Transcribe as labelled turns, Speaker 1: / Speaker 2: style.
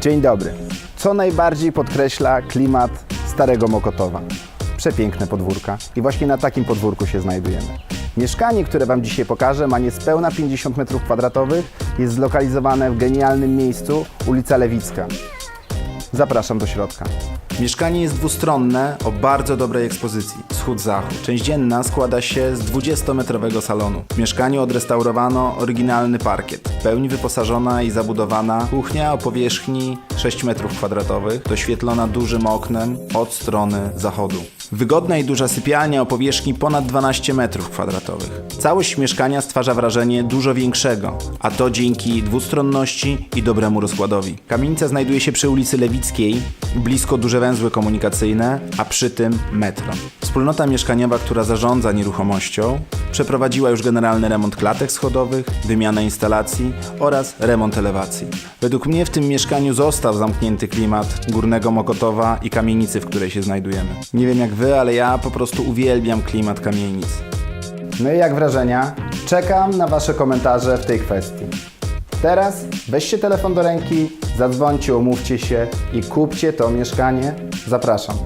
Speaker 1: Dzień dobry. Co najbardziej podkreśla klimat Starego Mokotowa? Przepiękne podwórka i właśnie na takim podwórku się znajdujemy. Mieszkanie, które Wam dzisiaj pokażę, ma niespełna 50 m2, jest zlokalizowane w genialnym miejscu, ulica Lewicka. Zapraszam do środka. Mieszkanie jest dwustronne o bardzo dobrej ekspozycji, wschód-zachód. Część dzienna składa się z 20-metrowego salonu. W mieszkaniu odrestaurowano oryginalny parkiet. W pełni wyposażona i zabudowana kuchnia o powierzchni 6 m2, doświetlona dużym oknem od strony zachodu. Wygodna i duża sypialnia o powierzchni ponad 12 m2. Całość mieszkania stwarza wrażenie dużo większego, a to dzięki dwustronności i dobremu rozkładowi. Kamienica znajduje się przy ulicy Lewickiej, blisko duże węzły komunikacyjne, a przy tym metro. Wspólnota mieszkaniowa, która zarządza nieruchomością, przeprowadziła już generalny remont klatek schodowych, wymianę instalacji oraz remont elewacji. Według mnie w tym mieszkaniu został zamknięty klimat Górnego Mokotowa i kamienicy, w której się znajdujemy. Nie wiem jak wy, ale ja po prostu uwielbiam klimat kamienic. No i jak wrażenia? Czekam na wasze komentarze w tej kwestii. Teraz weźcie telefon do ręki, zadzwońcie, umówcie się i kupcie to mieszkanie. Zapraszam.